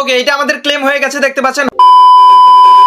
ওকে এটা আমাদের ক্লেম হয়ে গেছে দেখতে পাচ্ছেন?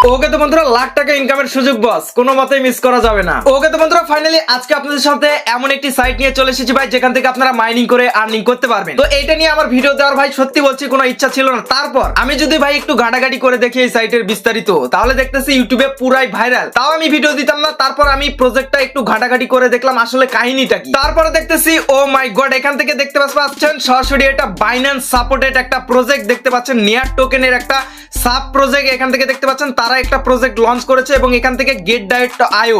ওকে তো বন্ধুরা লাখ টাকা ইনকামের সুযোগ বস কোনো মতেই মিস করা যাবে না। ওকে তো বন্ধুরা ফাইনালি আজকে আপনাদের সাথে এমন একটি সাইট নিয়ে চলে এসেছি ভাই, যেখান থেকে আপনারা মাইনিং করে আর্নিং করতে পারবেন। তো এইটা নিয়ে আমার ভিডিও দেওয়ার ভাই, সত্যি বলছি, কোনো ইচ্ছা ছিল না। তারপর আমি যদি ভাই একটু ঘাটাঘাটি করে দেখি এই সাইটের বিস্তারিত, তাহলে দেখতেছি ইউটিউবে পুরাই ভাইরাল তাও আমি ভিডিও দিতাম না, তারপর আমি প্রজেক্টটা একটু ঘাটাঘাটি করে দেখলাম, আসলে কাহিনীটা কি। তারপরে দেখতেছি ও মাই গড এখান থেকে দেখতে পাচ্ছেন সরাসরি এটা বাইন্যান্স সাপোর্টেড একটা প্রজেক্ট দেখতে পাচ্ছেন নিয়ার টোকেনের একটা সাব প্রজেক্ট এখান থেকে দেখতে পাচ্ছেন, তারা একটা প্রজেক্ট লঞ্চ করেছে এবং এখান থেকে গেট ডায়েট আয়ো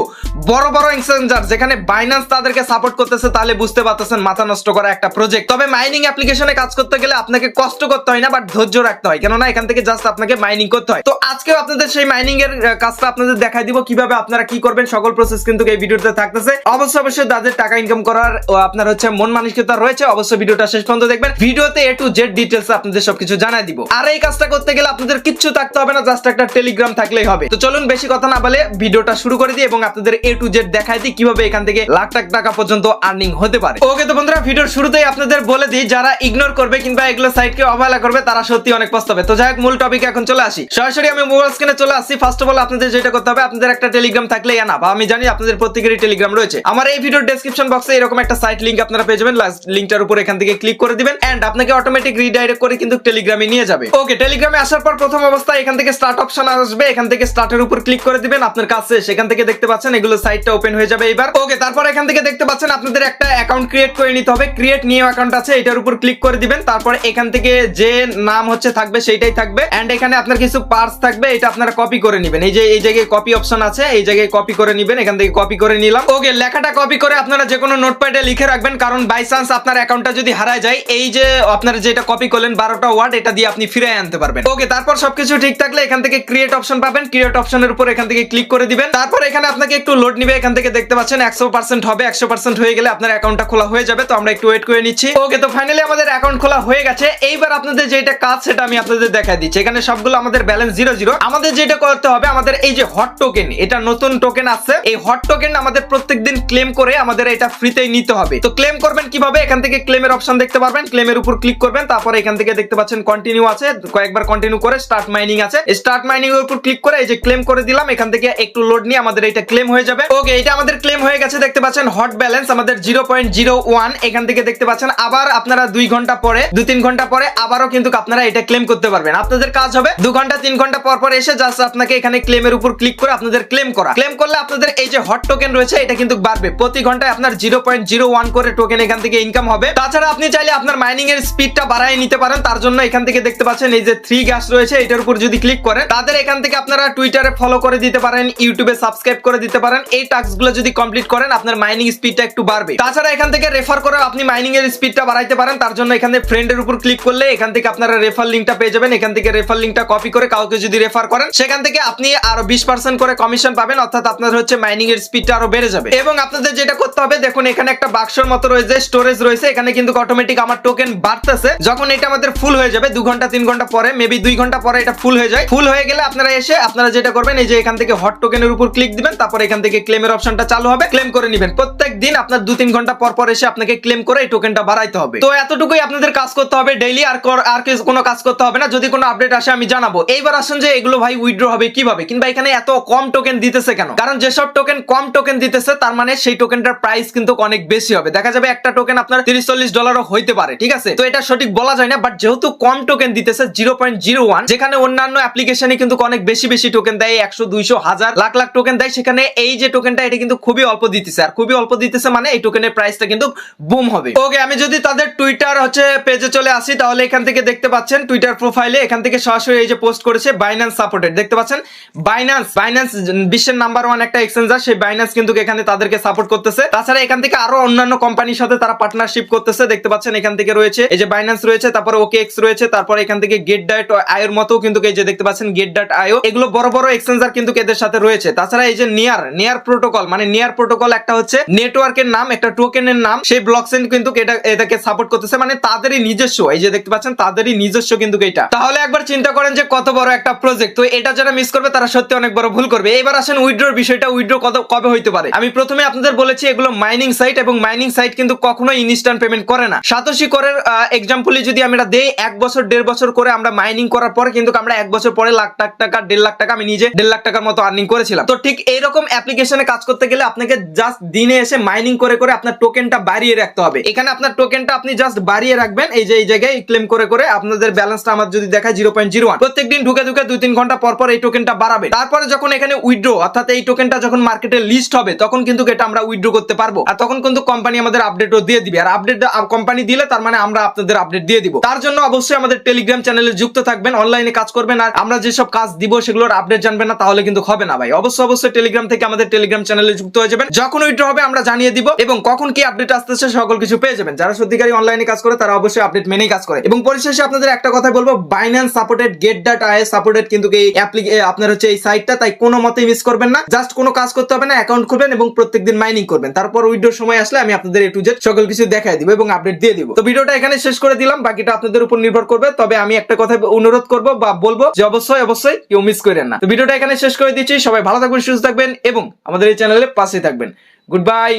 বড় বড় এক্সচেঞ্জার যেখানে বাইন্যান্স তাদেরকে সাপোর্ট করতেছে তাহলে বুঝতে পারতেছেন মাথা নষ্ট করা একটা প্রজেক্ট তবে মাইনিং অ্যাপ্লিকেশনে কাজ করতে গেলে আপনাকে কষ্ট করতে হয় না বাট ধৈর্য রাখতে হয়। কেননা এখান থেকে জাস্ট আপনাকে মাইনিং করতে হয়। তো আজকেও আপনাদের সেই মাইনিং এর কাজটা আপনাদের দেখাই দিব, কীভাবে আপনারা কি করবেন, সকল প্রসেস কিন্তু এই ভিডিওতে থাকতেছে। অবশ্যই অবশ্যই তাদের টাকা ইনকাম করার আপনার হচ্ছে মন মানসিকতা রয়েছে। অবশ্যই ভিডিওটা শেষ পর্যন্ত দেখবেন। ভিডিওতে এ টু জেড ডিটেলস আপনাদের সবকিছু জানাই দিব। আর এই কাজটা করতে গেলে আপনাদের কিচ্ছু থাকতে হবে না জাস্ট একটা টেলিগ্রাম থাকলেই হবে। তো চলুন বেশি কথা না বলে ভিডিওটা শুরু করে দিই এবং আপনাদের টু জেড দিই কীভাবে এখান থেকে লাখ লাখ টাকা পর্যন্ত আর্নিং হতে পারে। ওকে তো বন্ধুরা ভিডিওর শুরুতেই আপনাদের বলে দিই, যারা ইগনোর করবে কিংবা এগুলো সাইটকে অবহেলা করবে, তারা সত্যি অনেক পস্তাবে। তো যাই হোক, মূল টপিকে এখন চলে আসি। সরাসরি আমি মোবাইল স্ক্রিনে চলে আসি ফার্স্ট অফ অল আপনাদের যেটা করতে হবে, আপনাদের একটা টেলিগ্রাম থাকলে না বা আমি জানি আপনাদের প্রত্যেকেরই টেলিগ্রাম রয়েছে। আমার এই ভিডিওর ডেসক্রিপশন বক্সে এরকম একটা সাইট লিংক আপনারা পেয়ে যাবেন। লিংকটার উপর এখান থেকে ক্লিক করে দিবেন। এন্ড আপনাকে অটোমেটিক রিডাইরেক্ট করে কিন্তু টেলিগ্রামে নিয়ে যাবে। ওকে টেলিগ্রামে আসার পর প্রথম অবস্থায় এখান থেকে স্টার্ট অপশন আসবে। এখান থেকে স্টার্টের উপর ক্লিক করে দিবেন। আপনার শেষ। এখান থেকে দেখতে পাচ্ছেন, এগুলো সাইটটা ওপেন হয়ে যাবে এবার ওকে তারপর এখান থেকে দেখতে পাচ্ছেন আপনাদের একটা অ্যাকাউন্ট ক্রিয়েট করে নিতে হবে। ক্রিয়েট নিউ অ্যাকাউন্ট আছে, এটার উপর ক্লিক করে দিবেন। তারপর এখান থেকে যে নাম হচ্ছে থাকবে, সেইটাই থাকবে। এন্ড এখানে আপনার কিছু পার্টস থাকবে, এটা আপনারা কপি করে নেবেন। এই যে, এই জায়গায় কপি অপশন আছে, এই জায়গায় কপি করে নেবেন। এখান থেকে কপি করে নিলাম। ওকে লেখাটা কপি করে আপনারা যে কোনো নোটপ্যাডে লিখে রাখবেন, কারণ বাই চান্স আপনার অ্যাকাউন্টটা যদি হারায় যায়, এই যে আপনারা যেটা কপি করলেন বারোটা ওয়ার্ড এটা দিয়ে আপনি ফিরে আনতে পারবেন। ওকে তারপর সবকিছু ঠিক থাকলে এখান থেকে ক্রিয়েট অপশন পাবেন। ক্রিয়েট অপশনের উপর এখান থেকে ক্লিক করে দিবেন। তারপর এখানে আপনাকে একটু লোড নিবে, এখান থেকে দেখতে পাচ্ছেন একশো পার্সেন্ট হবে, একশো পার্সেন্ট হয়ে গেলে আপনার অ্যাকাউন্টটা খোলা হয়ে যাবে, তো আমরা একটু ওয়েট করে নিচ্ছি। ওকে তো ফাইনালি আমাদের অ্যাকাউন্ট খোলা হয়ে গেছে। এইবার আপনাদের যেটা কাজ, সেটা আমি আপনাদের দেখাই দিচ্ছি। এখানে সবগুলো আমাদের ব্যালেন্স জিরো জিরো আমাদের যেটা করতে হবে, আমাদের এই যে হট টোকেন এটা নতুন টোকেন আছে এই হট টোকেন আমাদের প্রত্যেকদিন ক্লেম করে আমাদের এটা ফ্রিতেই নিতে হবে। তো ক্লেম করবেন কীভাবে? এখান থেকে ক্লেমের অপশন দেখতে পারবেন। ক্লেমের উপর ক্লিক করবেন, তারপর এখান থেকে দেখতে পাচ্ছেন কন্টিনিউ আছে। কয়েকবার কন্টিনিউ করে স্টার্ট মাইনিং আছে। স্টার্ট মাইনিং এর উপর ক্লিক করে এই যে ক্লেম করে দিলাম, এখান থেকে একটু লোড নিয়ে আমাদের এটা ক্লেম হয়ে যাবে। ওকে এটা আমাদের ক্লেম হয়ে গেছে, দেখতে পাচ্ছেন হট ব্যালেন্স আমাদের জিরো পয়েন্ট জিরো ওয়ান এখান থেকে দেখতে পাচ্ছেন, আবার আপনারা দুই ঘণ্টা পরে, দু তিন ঘণ্টা পরে আবারও কিন্তু আপনারা এটা ক্লেম করতে পারবেন। আপনাদের কাজ হবে, দু ঘণ্টা, তিন ঘণ্টা পর পর এসে জাস্ট আপনাকে এখানে ক্লেমের উপর ক্লিক করে আপনাদের ক্লেম করা। ক্লেম করলে আপনাদের এই যে হট টোকেন রয়েছে, এটা কিন্তু বাড়বে। প্রতি ঘন্টায় আপনার জিরো পয়েন্ট জিরো ওয়ান করে টোকেন এখান থেকে ইনকাম হবে। তাছাড়া আপনি চাইলে আপনার মাইনিং এর স্পিডটা বাড়ায় নিতে পারেন, তার জন্য এখান থেকে দেখতে পাচ্ছেন, এই যে থ্রি গ্যাস রয়েছে, এটার উপর যদি ক্লিক করেন, তাদের এখান থেকে আপনারা টুইটারে ফলো করে দিতে পারেন ইউটিউবে সাবস্ক্রাইব করে দিতে পারেন এই টাস্কগুলো যদি কমপ্লিট করেন, আপনার মাইনিং স্পিডটা একটু বাড়বে। তাছাড়া এখান থেকে রেফার করে আপনি মাইনিং এর স্পিডটা বাড়াইতে পারেন। তার জন্য এখানে ফ্রেন্ডের উপর ক্লিক করলে এখান থেকে আপনারা রেফার লিঙ্কটা পেয়ে যাবেন। এখান থেকে রেফার লিঙ্কটা কপি করে কাউকে যদি রেফার করেন, সেখান থেকে আপনি আরও বিশ পার্সেন্ট করে কমিশন পাবেন। অর্থাৎ আপনার হচ্ছে মাইনিং এর স্পিডটা আরও বেড়ে যাবে। এবং আপনাদের যেটা করতে হবে, দেখুন এখানে একটা বাক্সর মতো রয়েছে স্টোরেজ রয়েছে। এখানে কিন্তু অটোমেটিক আমার টোকেন বাড়তেছে। যখন এটা আমাদের ফুল হয়ে যাবে, দু ঘণ্টা, তিন ঘণ্টা পরে মেবি দুই ঘণ্টা পরে এটা ফুল হয়ে যায়। ফুল হয়ে গেলে আপনারা এসে, আপনারা যেটা করবেন, এই যে এখান থেকে হট টোকেনের উপর ক্লিক দিবেন, তারপর এখান থেকে ক্লেমের অপশনটা চালু হবে ক্লেম করে নেবেন। প্রত্যেক দিন আপনার দু তিন ঘণ্টা পর পর এসে আপনাকে ক্লেম করে এই টোকেনটা বাড়াইতে হবে। তো এতটুকুই আপনাদের কাজ করতে হবে ডেইলি আর আর কোনো কাজ করতে হবে না। যদি কোনো আপডেট আসে, আমি জানাব। এইবার আসেন যে এগুলো ভাই উইথড্র হবে কীভাবে? কিংবা এখানে এত কম টোকেন দিতেছে কেন? কারণ যেসব টোকেন কম টোকেন দিতেছে, তার মানে সেই টোকেনটার প্রাইস কিন্তু অনেক বেশি হবে। দেখা যাবে একটা টোকেন আপনার তিরিশ চল্লিশ ডলারও হইতে পারে, ঠিক আছে? তো এটা সঠিক বলা যায় না বাট যেহেতু কম টোকেন দিতেছে জিরো পয়েন্ট জিরো ওয়ান যেখানে অন্যান্য অ্যাপ্লিকেশনে কিন্তু অনেক বেশি বেশি টোকেন দেয়, একশো, দুইশো, হাজার, লাখ লাখ টোকেন দেয়, সেখানে এই যে টোকেনটা এটা কিন্তু খুবই অল্প দিতেছে। আর খুবই অল্প দিতেছে মানে এই টোকেনের প্রাইসটা কিন্তু বুম হবে। ওকে আমি যদি তাদের টুইটার হচ্ছে পেজে চলে আসি, তাহলে এখান থেকে দেখতে পাচ্ছেন টুইটার প্রোফাইলে এখান থেকে সরাসরি এই যে পোস্ট করেছে বাইন্যান্স সাপোর্টেড দেখতে পাচ্ছেন? বাইন্যান্স বাইন্যান্স বিশ্বের নাম্বার ওয়ান একটা এক্সচেঞ্জার সেই বাইন্যান্স কিন্তু এখানে তাদেরকে সাপোর্ট করতেছে। তাছাড়া এখান থেকে আরও অন্যান্য কোম্পানির সাথে তারা পার্টনারশিপ করতেছে। দেখতে পাচ্ছেন এখান থেকে রয়েছে, এই যে বাইন্যান্স রয়েছে, তারপর ওকে এক্স রয়েছে, তারপর এখান থেকে গেট ডাট আয়ের মতো কিন্তু এই যে দেখতে পাচ্ছেন গেট ডাট আয়ো এগুলো বড় বড় এক্সচেঞ্জার কিন্তু এদের সাথে রয়েছে। তাছাড়া এই যে নিয়ার নিয়ার প্রোটোকল মানে নিয়ার প্রোটোকল একটা হচ্ছে নেটওয়ার্কের নাম, একটা টোকেনের নাম। সেই ব্লক চেইন কিন্তু এটা, এটাকে সাপোর্ট করতেছে মানে তাদেরই নিজস্ব। এই যে দেখতে পাচ্ছেন, তাদেরই নিজস্ব কিন্তু এটা। তাহলে একবার চিন্তা করেন যে কত বড় একটা প্রজেক্ট তো এটা যারা মিস করবে, তারা সত্যি অনেক বড় ভুল করবে। এবার আসেন উইড্রোর বিষয়টা উইড্রো কত, কবে হইতে পারে? আমি প্রথমে আপনাদের বলেছি, এগুলো মাইনিং সাইট এবং মাইনিং সাইট কিন্তু কখনোই ইনস্ট্যান্ট পেমেন্ট করে না। সাতোশি করের এক্সাম্পলই যদি আমরা দেই, এক বছর, দেড় বছর করে আমরা মাইনিং করার পরে কিন্তু আমরা এক বছর পরে লাখ টাকা, দেড় লাখ টাকা আমি নিজে দেড় লাখ টাকার মতো আর্নিং করেছিলাম। তো ঠিক এইরকম কাজ করতে গেলে আপনাকে জাস্ট দিনে এসে মাইনিং করে করে আপনার টোকেনটা বাড়িয়ে রাখতে হবে। এখানে আপনার টোকেনটা আপনি জাস্ট বাড়িয়ে রাখবেন, এই যে, এই জায়গায় ক্লেম করে করে আপনাদের ব্যালেন্সটা আমার যদি দেখায় জিরো পয়েন্ট জিরো ওয়ান প্রত্যেকদিন ঢুকে ঢুকে দুই তিন ঘণ্টা পর পর এই টোকেনটা বাড়াবে তারপরে যখন এখানে উইড্রো অর্থাৎ এই টোকেনটা যখন মার্কেটে লিস্ট হবে, তখন কিন্তু এটা আমরা উইড্রো করতে পারব। আর তখন কিন্তু কোম্পানি আমাদের আপডেটও দিয়ে দিবে। আর আপডেট কোম্পানি দিলে তার মানে আমরা আপনাদের আপডেট দিয়ে দিব। তার জন্য অবশ্যই আমাদের টেলিগ্রাম চ্যানেলে যুক্ত থাকবেন অনলাইনে কাজ করবেন। আর আমরা যেসব কাজ দিব, সেগুলোর আপডেট জানবেন না, তাহলে কিন্তু হবে না ভাই। অবশ্যই অবশ্যই টেলিগ্রাম থেকে আমাদের টেলিগ্রাম চ্যানেলে যুক্ত হয়ে যাবেন। যখন উইড্রো হবে, আমরা জানিয়ে দিব এবং কখন কি আপডেট আসতেছে সকল কিছু পেয়ে যাবেন। যারা সত্যিকারী অনলাইনে কাজ করে, তারা অবশ্যই আপডেট মেনেই কাজ করে। এবং পরিশেষে আপনাদের একটা কথা বলব Binance supported Gate dot I supported কিন্তু এই আপনার হচ্ছে এই সাইটটা তাই কোনো মতেই মিস করবেন না। জাস্ট কোনো কাজ করতে হবে না অ্যাকাউন্ট খুলবেন এবং প্রত্যেকদিন মাইনিং করবেন। তারপর উইড্রোর সময় আসলে আমি আপনাদের এ টু জেড সকল কিছু দেখাই দিব এবং আপডেট দিয়ে দিব। তো ভিডিওটা এখানে শেষ করে দিলাম, বাকিটা আপনাদের উপর নির্ভর করবে। তবে আমি একটা কথা অনুরোধ করব বা বলব যে অবশ্যই অবশ্যই কেউ মিস করেন না। তো ভিডিওটা এখানে শেষ করে দিচ্ছি, সবাই ভালো থাকবেন, সুস্থ থাকবেন এবং আমাদের এই চ্যানেলে পাশে থাকবেন। Good bye